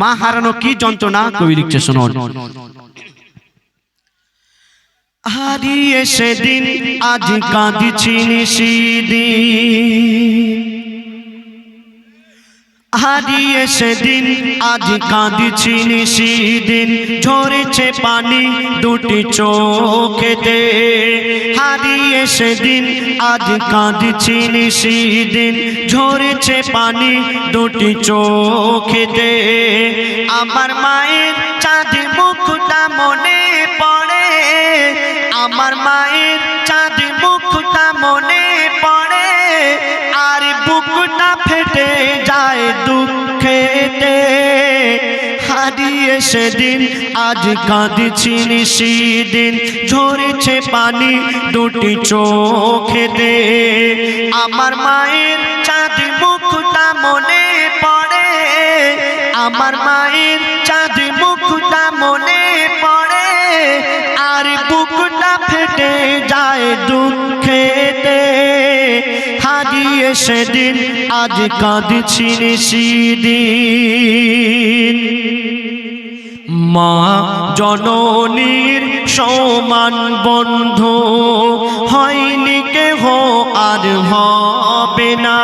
মা হারানো কি যন্ত্রণা? কবি লিখছে শুনুন। হারিয়ে সেদিন আজ কাঁদিছি নিশিদিন। হারিয়ে সেদিন, আজ কাঁদিছি নিশিদিন ঝরেছে পানি দুটি চোখেতে হারিয়ে সেদিন, আজ কাঁদিছি নিশিদিন ঝরেছে পানি দুটি চোখেতে আমার মায়ের চাঁদ মুখটা মনে পড়ে। আমার মায়ের চাঁদ মুখটা মনে পড়ে। বুকটা ফেটে যায় দুঃখেতে। হারিয়ে সেদিন আজ কাঁদছি নিশিদিন ঝরেছে পানি দুটি চোখেতে। আমার মায়ের চাঁদ মুখটা মনে পড়ে। আমার মায়ের চাঁদ মুখটা মনে বুকটা ফেটে যায় দুঃখেতে হারিয়ে সেদিন আজ কাঁদছি নিশিদিন। মা জননীর সমান বন্ধু, হয়নি কেহ আর হবে না।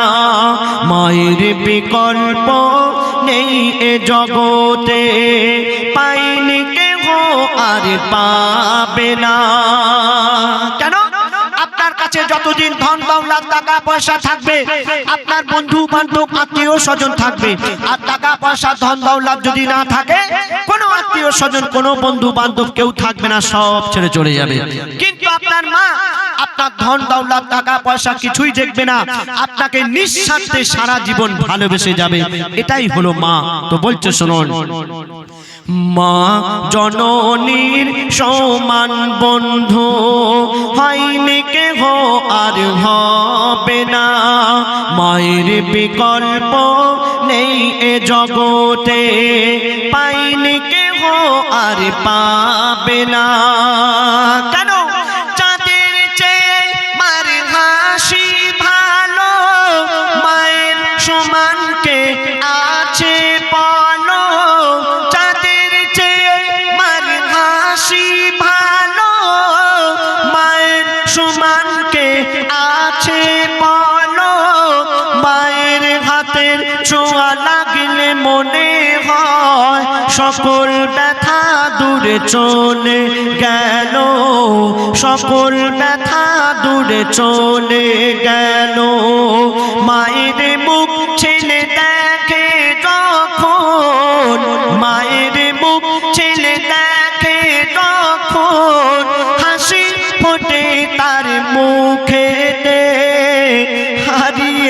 মায়ের বিকল্প নেই এ জগতে আর পাবে না। কেন? আপনার কাছে যতদিন ধন দৌলত, টাকা পয়সা থাকবে, আপনার বন্ধু, বান্ধব, আত্মীয় স্বজন থাকবে। আর টাকা পয়সা, ধন দৌলত যদি না থাকে, কোনো আত্মীয় স্বজন, কোনো বন্ধু, বান্ধব কেউ থাকবে না, সব ছেড়ে চলে যাবে। কিন্তু আপনার মা, আপনার ধন দৌলত, টাকা পয়সা কিছুই দেখবে না। আপনাকে নিঃস্বার্থে সারা জীবন ভালোবেসে যাবে। এটাই হলো মা। তো বলছে, শুনুন মা জননীর সমান বন্ধু, হয়নি হো আর হবে না। মায়ের বিকল্প নেই এ জগতে, পাইনি হো আর পাবে না। কেন চলে গেল সকল ব্যথা দূরে চলে গেল। মায়ের মুখ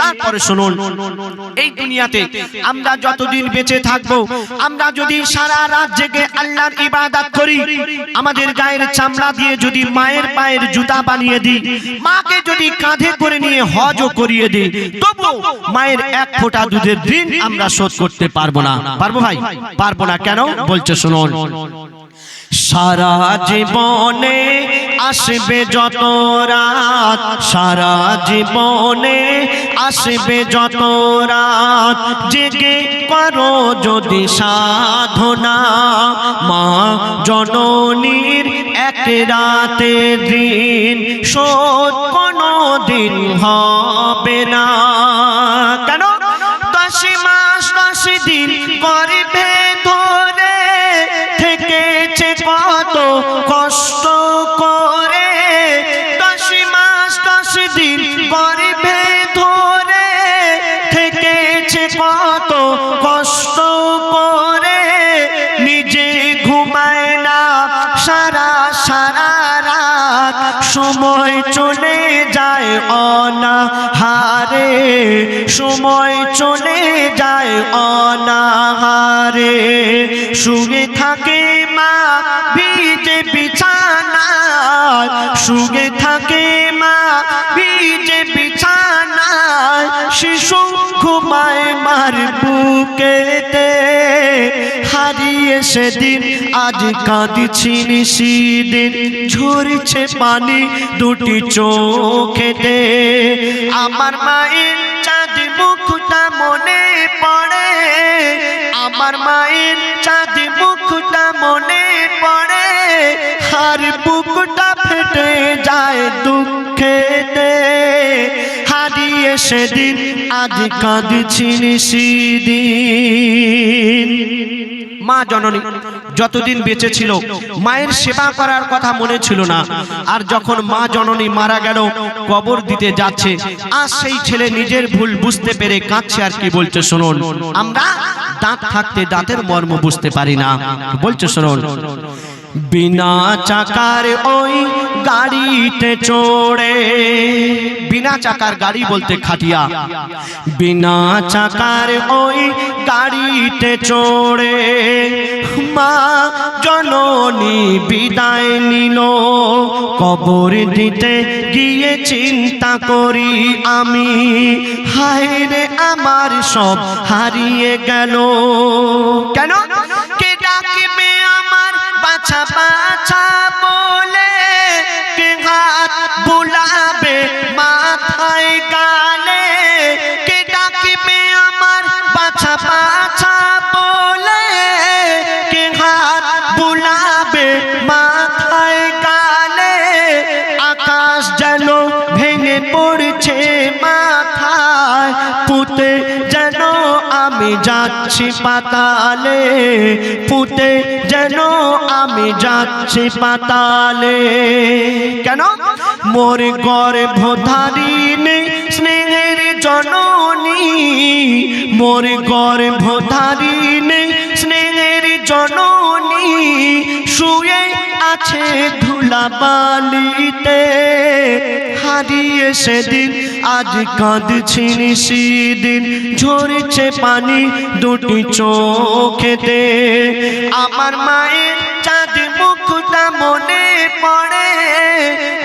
তারপরে শুনুন, এই দুনিয়াতে আমরা যতদিন বেঁচে থাকব, আমরা যদি সারা রাত জেগে আল্লাহর ইবাদত করি, আমাদের গায়ের চামড়া দিয়ে যদি মায়ের পায়ের জুতা বানিয়ে দিই, মাকে যদি কাঁধে করে নিয়ে হজও করিয়ে দিই, তবু মায়ের এক ফোঁটা দুধের ঋণ আমরা শোধ করতে পারব না। পারব ভাই? পারব না কেন? বলছে, শুনুন। সারা জীবনে আসবে যত রাত, সারা জীবনে আসবে যত রাত। জেগে করো যদি সাধনা, মা জননীর এক রাতে দিন, শোধ কোনো দিন হবে না। অনাহারে, সময় চলে যায় অনাহারে। শুয়ে থাকে মা ভিজে বিছানায়, শুয়ে থাকে মা ভিজে বিছানায়। শিশু ঘুমায় মার বুকেতে হারিয়ে সেদিন আজ কাঁদছি নিশিদিন ঝরছে পানি দুটি চোখেতে। আমার মায়ের চাঁদ মুখটা মনে পড়ে। আমার মায়ের চাঁদ মুখটা মনে পড়ে। হার বুকটা ফেটে যায় দুঃখেতে। হারিয়ে সেদিন আজ কাঁদছি নিশিদিন মা জননী যতদিন বেঁচে ছিল, মায়ের সেবা করার কথা মনে ছিল না। আর যখন মা জননী মারা গেল, কবর দিতে যাচ্ছে, আর সেই ছেলে নিজের ভুল বুঝতে পেরে কাঁদছে আর কি বলছে, শুনুন, আমরা দাঁত থাকতে দাঁতের মর্ম বুঝতে পারি না। বলছে, শুনুন বিনা চাকার ওই গাড়িতে চড়ে। বিনা চাকার গাড়ি বলতে খাটিয়া। বিনা চাকার ওই গাড়িতে চড়ে। মা জননী বিদায় নিল। কবর দিতে গিয়ে চিন্তা করি আমি। হায় রে, আমার সব হারিয়ে গেল। কেন? বাছা বাছা বলে কে হাত বুলাবে? মাথায় গালে কে ডাকবে আমার? বাছা বাছা বলে কে হাত বুলাবে? মাথায় গালে আকাশ যেন ভেঙে পড়ছে মাথায়, পুঁতে আমি যাচ্ছি পাতালে, পুঁতে যেন আমি যাচ্ছি পাতালে। কেন? মোর গর্ভধারিণী, স্নেহের জননী। মোর গর্ভধারিণী, স্নেহের জননী, শুয়ে আছে ধুলাবালিতে। হারিয়ে সেদিন, আজ কাঁদছি নিশিদিন। ঝরছে পানি দুটি চোখেতে। আমার মায়ের চাঁদ মুখটা মনে পড়ে।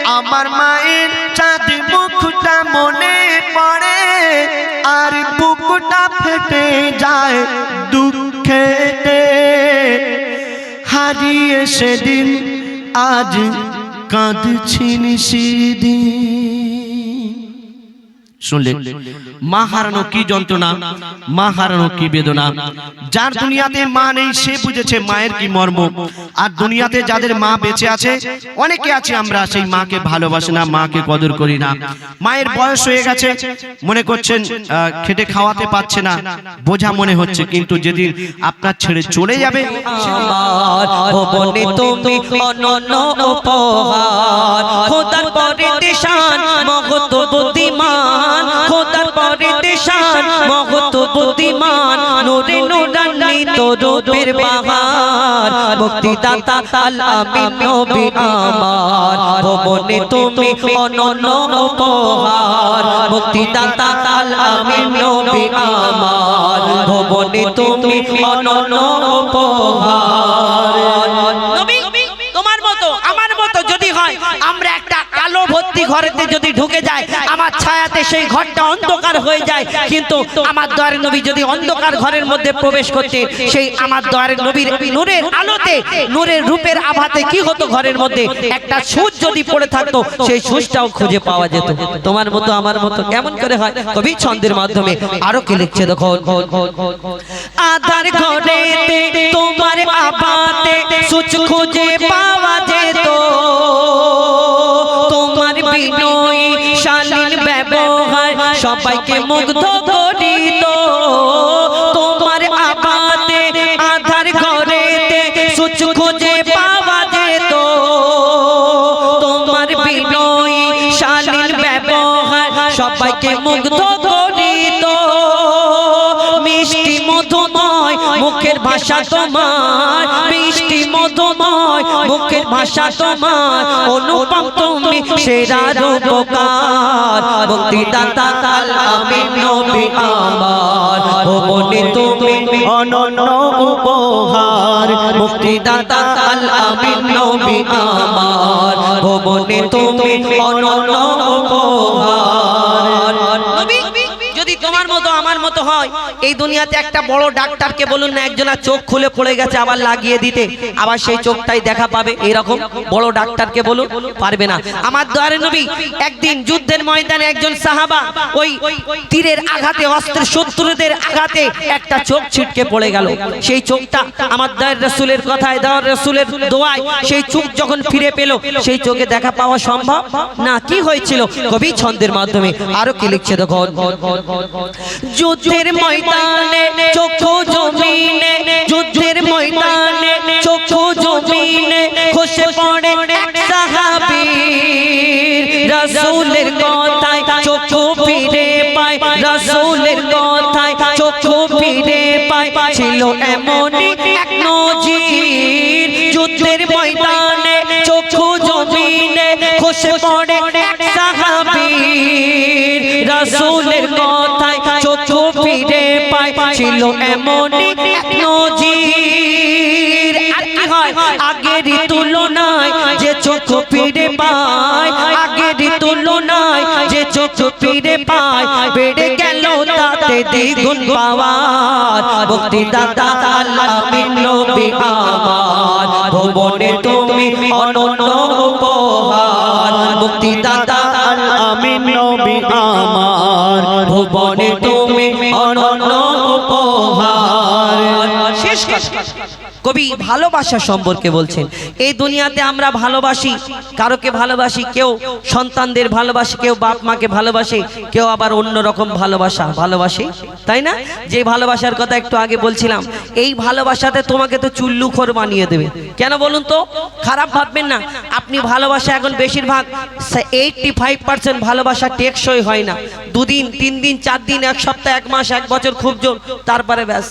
আমার মায়ের চাঁদ মুখটা মনে পড়ে। আর বুকটা ফেটে যায় দুঃখেতে। হারিয়ে সেদিন, আজ কাঁদছি নিশিদিন শুনলে মা হারানো কি যন্ত্রণা? মা হারানো কি বেদনা? যার দুনিয়াতে মা নেই সে বুঝেছে মায়ের কি মর্ম। আর দুনিয়াতে যাদের মা বেঁচে আছে অনেকে আছে আমরা সেই মাকে ভালোবাসি না মাকে কদর করি না। মায়ের বয়স হয়ে গেছে মনে করছেন খেটে খাওয়াতে পারছে না বোঝা মনে হচ্ছে কিন্তু যেদিন আপনার ছেড়ে চলে যাবে তুমি অনন্য উপহার খোদার পরে দেশান মগত বুদ্ধিমান। খোদার পরে দেশান বুদ্ধিমান নোরে নোরান্বিত রূপের বাহার মুক্তিদাতা আল আমিন নবী আমার, ভবনে তুমি অনন্য উপহার। মুক্তিদাতা আল আমিন নবী আমার, ভবনে তুমি অনন্য উপহার। ঘরেতে যদি ঢুকে যায়, আমার ছায়াতে সেই ঘরটা অন্ধকার হয়ে যায়। কিন্তু আমার দয়ার নবী যদি অন্ধকার ঘরের মধ্যে প্রবেশ করতে, সেই আমার দয়ার নবীর নূরের আলোতে, নূরের রূপের আভাতে কি হতো ঘরের মধ্যে? একটা সুচ যদি পড়ে থাকতো, সেই সুচটাও খুঁজে পাওয়া যেত। তোমার মতো, আমার মতো, কেমন করে হয়? কবি ছন্দের মাধ্যমে আরও কি লিখছে দেখো। আধার ঘরেতে তোমার আবাতে সুচ খুঁজে পাওয়া যেত। তোমার বিনয়ী শালীন ব্যবহার সবাইকে মুগ্ধ করিত। তোমার আবাতে আধার ঘরেতে সুচ খুঁজে পাওয়া যেত। তোমার বিনয়ী শালীন ব্যবহার সবাইকে মুগ্ধ করিত। মিষ্টি মধুময় মুখের ভাষা তোমার, মিষ্টি মুখের ভাষা তোমার, অনুপম তুমি সেরা রূপকার ভক্তি দাতা কাল আমি নবী আমার। ভবনে তুমি অনন্য উপহার। মুক্তি দাতা কাল আমি নবী আমার। ভবনে তুমি অনন্য উপহার। আমার মতো হয়। এই দুনিয়াতে একটা বড় ডাক্তারকে বলুন না একজনের চোখ খুলে পড়ে গেছে, আবার লাগিয়ে দিতে। আবার সেই চোখটাই দেখা পাবে, এরকম বড় ডাক্তারকে বলুন, পারবে না। আমার দয়ারে নবী, একদিন যুদ্ধের ময়দানে একজন সাহাবা, ওই তীরের আঘাতে, অস্ত্রের শত্রুদের আঘাতে একটা চোখ ছিটকে পড়ে গেল। সেই চোখটা আমার দয়ের রসুলের কথায় দেওয়ার রসুলের দোয়ায়, সেই চোখ যখন ফিরে পেল, সেই চোখে দেখা পাওয়া সম্ভব? না, কি হয়েছিল? কবি ছন্দের মাধ্যমে। আরও কি লিখছে দেখো যুদ্ধের ময়দানে, চক্ষু জমিনে, যুদ্ধের ময়দানে, চক্ষু জমিনে খসে পড়ে সাহাবী রাসূলের কথায় চক্ষু ফিরে পায়, রাসূলের কথায় চক্ষু ফিরে পায়। ছিল এমনই এক নজির, যুদ্ধের ময়দানে, চক্ষু জমিনে খসে পড়ে সাহাবী রাসূলের পায় ছিল এমনই নজির। আর আগের তুলনায় যে চক্ষু ফিরে পায় আগের তুলনায় যে চক্ষু ফিরে পায়, বেড়ে গেল তাতে দ্বিগুণ পাওয়ার। ভক্তি দাতা আল্লাহ নবী আমার, ভুবনে তুমি অনন্য উপহার। মুক্তি দাতা আমি নবী আমার, ভুবনে তুমি কবি ভালোবাসা সম্পর্কে বলছেন, এই দুনিয়াতে আমরা ভালোবাসি, কারোকে ভালোবাসি, কেউ সন্তানদের ভালোবাসে, কেউ বাপ মাকে ভালোবাসে, কেউ আবার অন্য রকম ভালোবাসা, ভালোবাসে? তাই না? যে ভালোবাসার কথা একটু আগে বলছিলাম, এই ভালোবাসাতে তোমাকে তো চুল্লুখোর বানিয়ে দেবে। কেন বলুন তো? খারাপ ভাববেন না। আপনি ভালোবাসা এখন বেশিরভাগ এইটটি ফাইভ পার্সেন্ট ভালোবাসা টেকসই হয় না। দুদিন, তিন দিন, চার দিন, এক সপ্তাহ, এক মাস, এক বছর খুব জোর, তারপরে ব্যাস।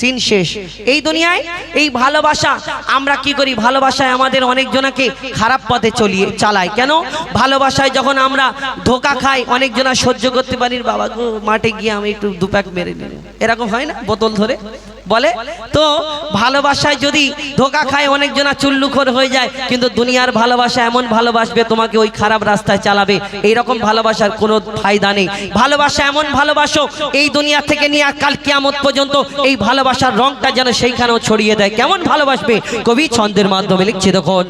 সিন শেষ। এই দুনিয়ায় এই ভালোবাসা, আমরা কি করি? ভালোবাসায় আমাদের অনেকজনাকে খারাপ পথে চলিয়ে চালায় কেন? ভালোবাসায় যখন আমরা ধোকা খাই, অনেকজনা সহ্য করতে পারি বাবা মাঠে গিয়ে আমি একটু দুপ্যাক মেরে নিলাম। এরকম হয় না? বোতল ধরে? বলে, তো ভালোবাসায় যদি ধোকা খায় অনেকজনা চুল্লুখোর হয়ে যায়, কিন্তু দুনিয়ার ভালোবাসা এমন ভালোবাসবে তোমাকে ওই খারাপ রাস্তায় চালাবে। এই রকম ভালোবাসার কোনো ফায়দা নেই। ভালোবাসা এমন ভালোবাসো, এই দুনিয়া থেকে নিয়ে কাল কিয়ামত পর্যন্ত এই ভালোবাসার রংটা যেন সেইখানেও ছড়িয়ে দেয়। কেমন ভালোবাসবে? কবি ছন্দের মাধ্যমে লিখছে, দেখুন।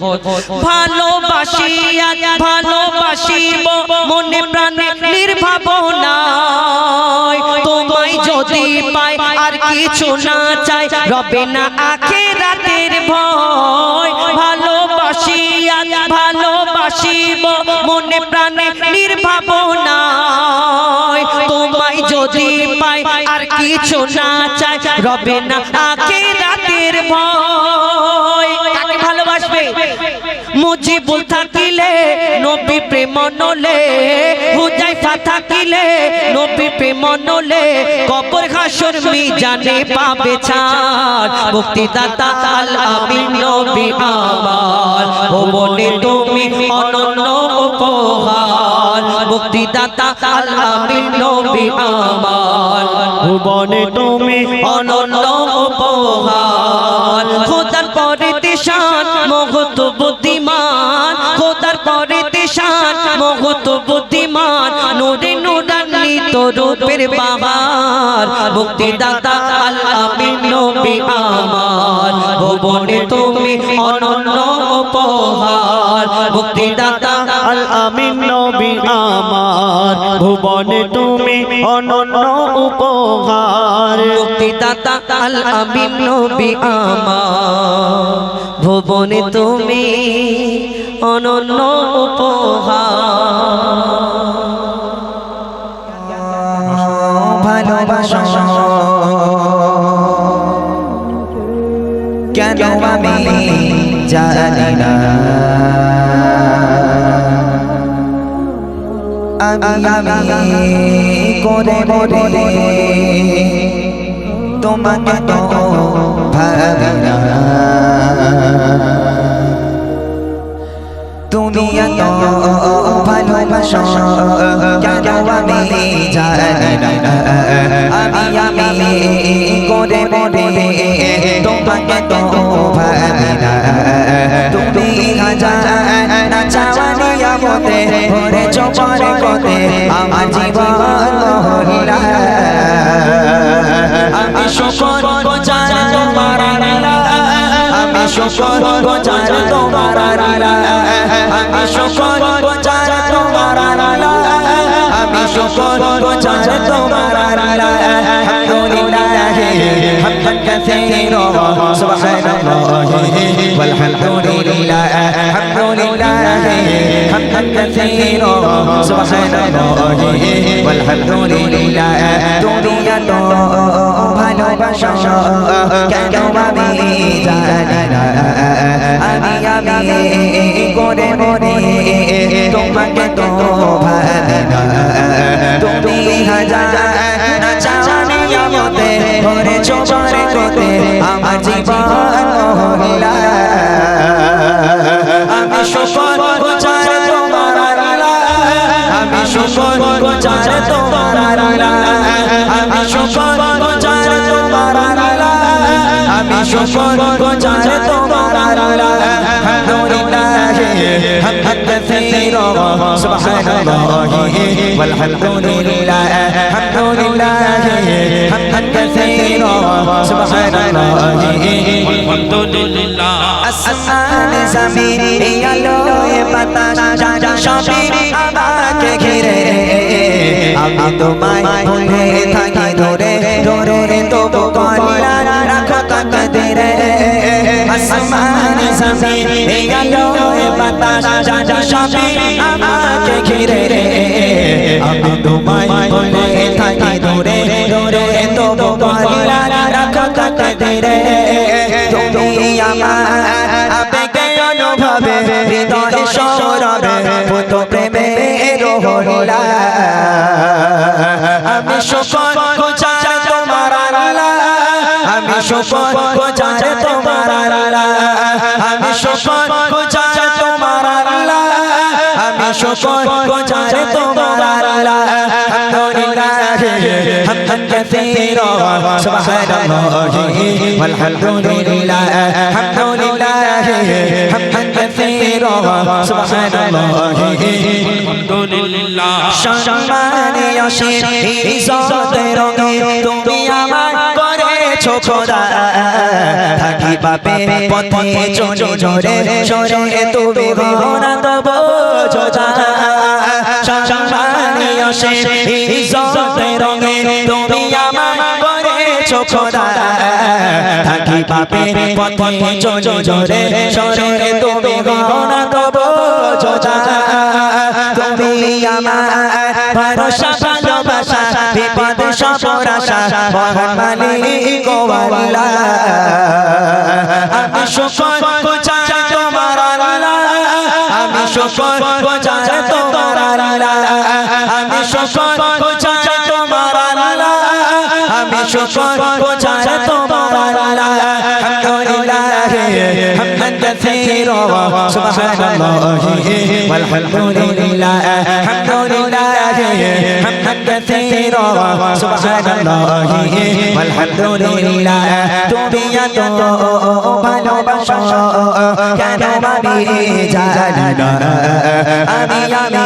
ভালোবাসি আজ ভালোবাসিব, মনে প্রাণে নির্ভাবনায়। তোমায় যদি পাই আর কিছু না চাই। রবে না আখে রাতের ভয়। ভালোবাসি আজ ভালোবাসিব। মনে প্রাণে নির্ভাবনা তোমায় যদি পাই আর কিছু না চাই। রবে না আখে রাতের ভয়। প্রেম নলে, হুজাইফা থাকিলে, নবী প্রেম নলে, কবর হাসর মিজানে পাবে ছাড়। মুক্তিদাতা আল আমিন নবী আমার ভুবনে তুমি অনন্য উপহার। মুক্তিদাতা আল আমিন নবী আমার ভুবনে তুমি অনন্য উপহার। দেশান বুদ্ধিমান, নোরে নোরান্বিত রূপের বাবার, মুক্তিদাতা আল্লাহ নবী আমার। ভুবনে তুমি অনন্য উপহার, মুক্তিদাতা আমিন নবী আমার। ভুবনে তুমি অনন্য উপহার। মুক্তিদাতা আল আমিন নবী আমার। ভুবনে তুমি অনন্য উপহার। ভালোবাসা। কেন আমি জানি না? আমি আমি করে করে তোমাকে তো ভাবি না তুমি এত ভালোবাসো কেন আমি জানি না আমি আমি করে মরে তোমাকে তো ভাবি চাওয়ানি ভরে চোপার কতে আমার জীবন মহল্লা আমি শকর গোজার তোমার আমি শকর গোজার তোমার আমি শকর গোজার তোমার শুকর চাঁদ তোমার আল্লাহ আলহামদুলিল্লাহ হামদান কাসীরা সুবহানাল্লাহ ওয়ালহামদুলিল্লাহ হামদুলিল্লাহ হামদান কাসীরা সুবহানাল্লাহ ওয়ালহামদুলিল্লাহ দুনিয়া তো ভালোবাসা কেন আমি জানি না আমি আমি করে মনে তোমাকে তো ভাবি না তুমি হাজার না চাওয়ানি আমতে ভরে চোপার কোতে আমার জীবন মহল্লা আমি শুকর গোচার তোমার আমি শুকর গোচার তোমার আমি আলা আমি শুকর গোজার তোমার আল্লাহ হামদুলিল্লাহ হামদ কাসীর সুবহানাল্লাহ ওয়ালহামদুলিল্লাহ হামদুলিল্লাহ হামদ কাসীর সুবহানাল্লাহ। আলহামদুলিল্লাহ আসমান জমিন এই আলোয় বাতাস, জানি সবই আমাকে ঘিরে। আমি তোমায় ভুলে থাকি ধরে ধরে তবু করিলা রাখো তাকদিরে আসমান, জমিন আলো বাতাস জানা সবই আমাকে ঘিরে আমি তোমায় ভুলে থাকি ধরে ধরে তবু করিলা রাখো তাকদিরে তুমি শোকর খোঁজারে তোমার আল্লাহ আমি শোকর খোঁজারে তোমার আল্লাহ আমি শোকর খোঁজারে তোমার আল্লাহ আমি শোকর খোঁজারে তোমার আল্লাহ আলহামদুলিল্লাহ হামদান কাসীরা সুবহানাল্লাহ ওয়ালহামদুলিল্লাহ হামদুলিল্লাহ হামদান কাসীরা আলহামদুলিল্লাহ সম্মানে আসে ইজ্জতে রঙে তুমি আমার করেছ খোদা থাকি পাপে পথে চলে জোরে সরে তুমি গহনা তব যোজা সম্মানে আসে ইজ্জতে রঙে তুমি থাকি পাপে পথে চলে জোরে সরে তুমি গহনা তব তুমি আমার ভরসা, ভালোবাসা, বিপদ সপরাশা মহান মালিক ও আমি শুকর গুজার তোমার আমি শুকর গুজার তোমার আমি শুকর শুকর প্রচার তোমার আল্লাহ। হামদুলিল্লাহ হামদান কাসীরা সুবহানাল্লাহ ওয়াল হামদুলিল্লাহ হামদুলিল্লাহ। حمدا كثيرا سبحان الله والحمد لله তুমি এত ভালোবাসো কেন আমি জানি না আমি আমি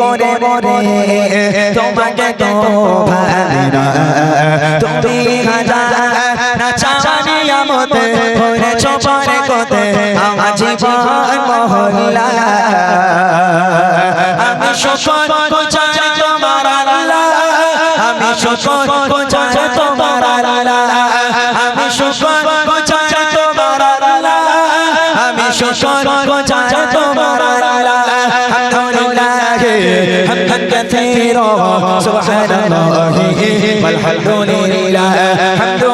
করে মরে তোমাকে তো ভাবি না তুমি হাজার না চাওয়ানি আমতে ভরে চোপারে কোতে আমার জীবন মহল্লা আমি শুকর শুকর গোচার তোমার আল্লাহ আমি শুকর গোচার তোমার আল্লাহ আমি শুকর গোচার তোমার আল্লাহ আলহামদুলিল্লাহ হামদান কাসীরা সুবহানাল্লাহ والحمد لله الحمد لله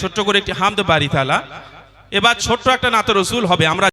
ছোট্ট করে একটি হামদ বাড়ি তালা। এবার ছোট্ট একটা নাত রসুল হবে আমরা